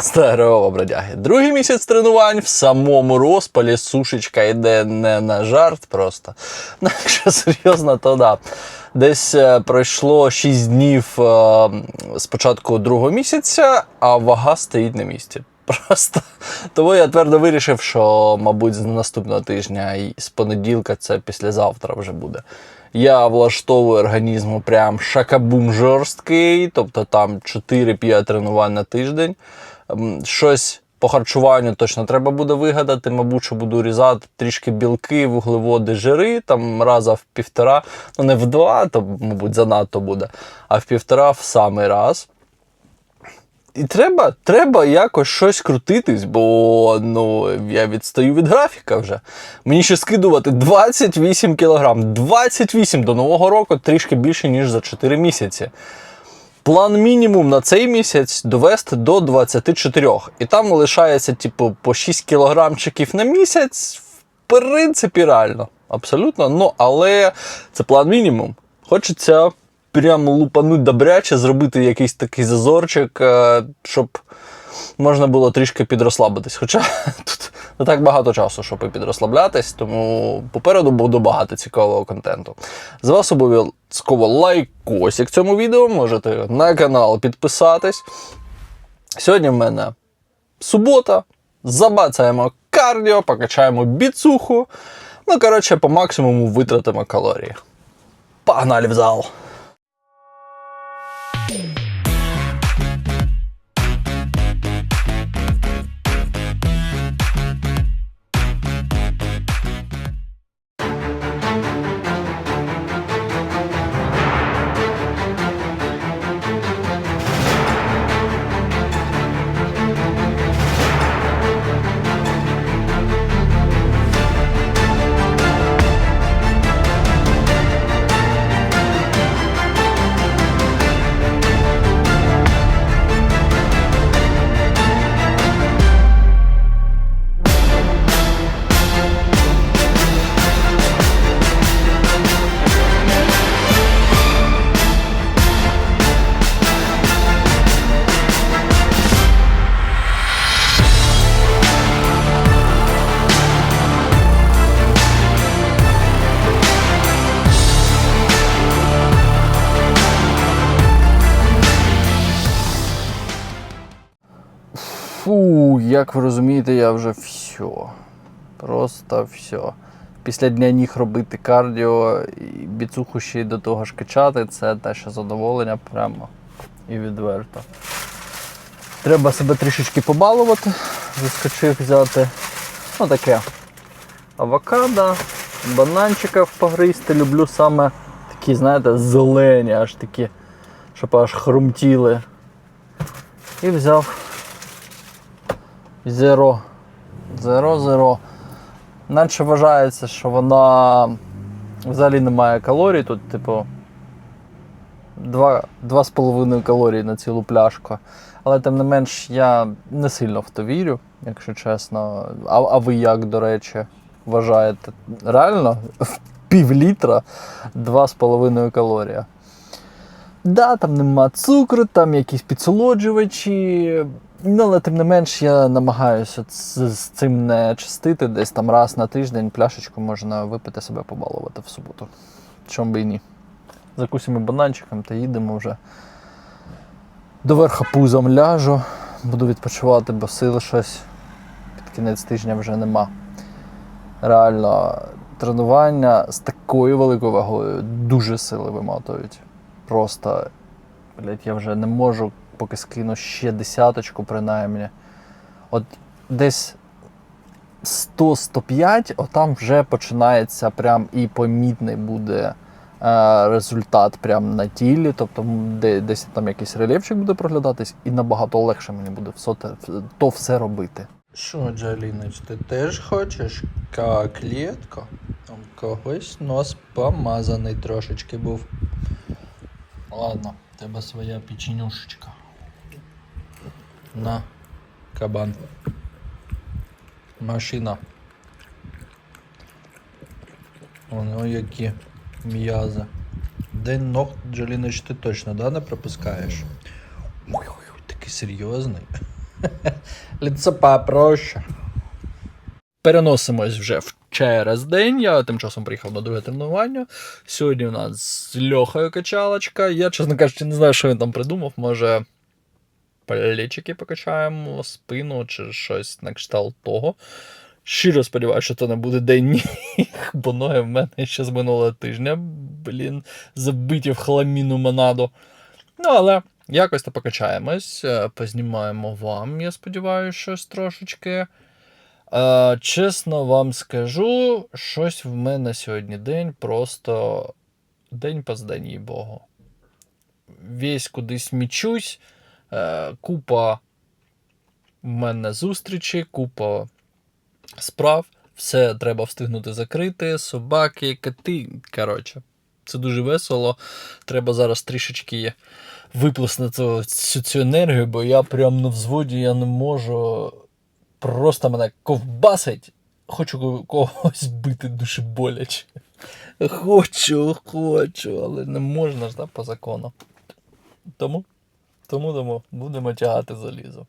Здорово, бродяги. Другий місяць тренувань в самому розпалі сушечка йде не на жарт просто. Ну, якщо серйозно, то да. Десь е, пройшло 6 днів е, з другого місяця, а вага стоїть на місці. Просто тому я твердо вирішив, що, мабуть, з наступного тижня і з понеділка це післязавтра вже буде. Я влаштовую організму прям шакабум жорсткий, тобто там 4-5 тренувань на тиждень. Ем, Щось по харчуванню точно треба буде вигадати. Мабуть, що буду різати трішки білки, вуглеводи, жири, там раза в півтора, ну не в два, то, мабуть, занадто буде, а в півтора в самий раз. І треба, треба якось щось крутитись, бо ну, я відстаю від графіка вже. Мені ще скидувати 28 кілограм. 28 до Нового року трішки більше, ніж за 4 місяці. План мінімум на цей місяць довести до 24. І там лишається, типу, по 6 кілограмчиків на місяць. В принципі, реально. Абсолютно. Ну, але це план мінімум. Хочеться прям лупануть добряче, зробити якийсь такий зазорчик, е, щоб можна було трішки підрозслабитись. Хоча тут не так багато часу, щоб і підрозслаблятись, тому попереду буде багато цікавого контенту. З вас обов'язково лайкосик цьому відео, можете на канал підписатись. Сьогодні в мене субота. Забацаємо кардіо, покачаємо біцуху. Ну, коротше, по максимуму витратимо калорії. Погнали в зал! Фу, як ви розумієте, я вже все. Просто все. Після дня ніг робити кардіо і біцуху ще й до того ж качати, це те, що задоволення прямо і відверто. Треба себе трішечки побалувати. Заскочив взяти ну таке авокадо, бананчиків погризти. Люблю саме такі, знаєте, зелені, аж такі, щоб аж хрумтіли. І взяв Зеро. Зеро, зеро. Наче вважається, що вона взагалі не має калорій. Тут, типу, 2,5 калорії на цілу пляшку. Але тим не менш я не сильно в то вірю, якщо чесно. А, а ви як, до речі, вважаєте? Реально? Пів літра 2,5 калорія. Да, там нема цукру, там якісь підсолоджувачі. Ну, але тим не менш я намагаюся з, з цим не частити. Десь там раз на тиждень пляшечку можна випити себе побалувати в суботу. Чому би і ні. Закусимо бананчиком та їдемо вже. До верха пузом ляжу, буду відпочивати, бо сил щось під кінець тижня вже нема. Реально, тренування з такою великою вагою дуже сили вимотують. Просто, блядь, я вже не можу, поки скину ще десяточку, принаймні. От десь 100-105, отам вже починається прям і помітний буде е, результат прям на тілі. Тобто де, десь там якийсь рельєфчик буде проглядатись, і набагато легше мені буде все то все робити. Що, Джаліноч, ти теж хочеш коклетку? Там когось нос помазаний трошечки був. Ладно, тебе своя печенюшечка. На, кабан. Машина. Воно які м'язи. День ног, Джаліноч, ти точно, да, не пропускаєш? Ой-ой-ой, такий серйозний. Лицо попроще. Переносимось вже в через день. Я тим часом приїхав на друге тренування. Сьогодні у нас з Льохою качалочка. Я, чесно кажучи, не знаю, що він там придумав. Може, плечики покачаємо, спину чи щось на кшталт того. Щиро сподіваюся, що це не буде день ніг, бо ноги в мене ще з минулого тижня, блін, забиті в хламіну монаду. Ну, але якось то покачаємось, е, познімаємо вам, я сподіваюся, щось трошечки. Е, чесно вам скажу, щось в мене сьогодні день просто день позданій Богу. Весь кудись мічусь, купа в мене зустрічі, купа справ, все треба встигнути закрити, собаки, коти. Коротше, це дуже весело. Треба зараз трішечки виплеснути цю, цю енергію, бо я прям на взводі я не можу. Просто мене ковбасить. Хочу когось бити дуже боляче. Хочу, хочу, але не можна ж да, по закону. Тому, тому, думаю, будемо тягати залізо.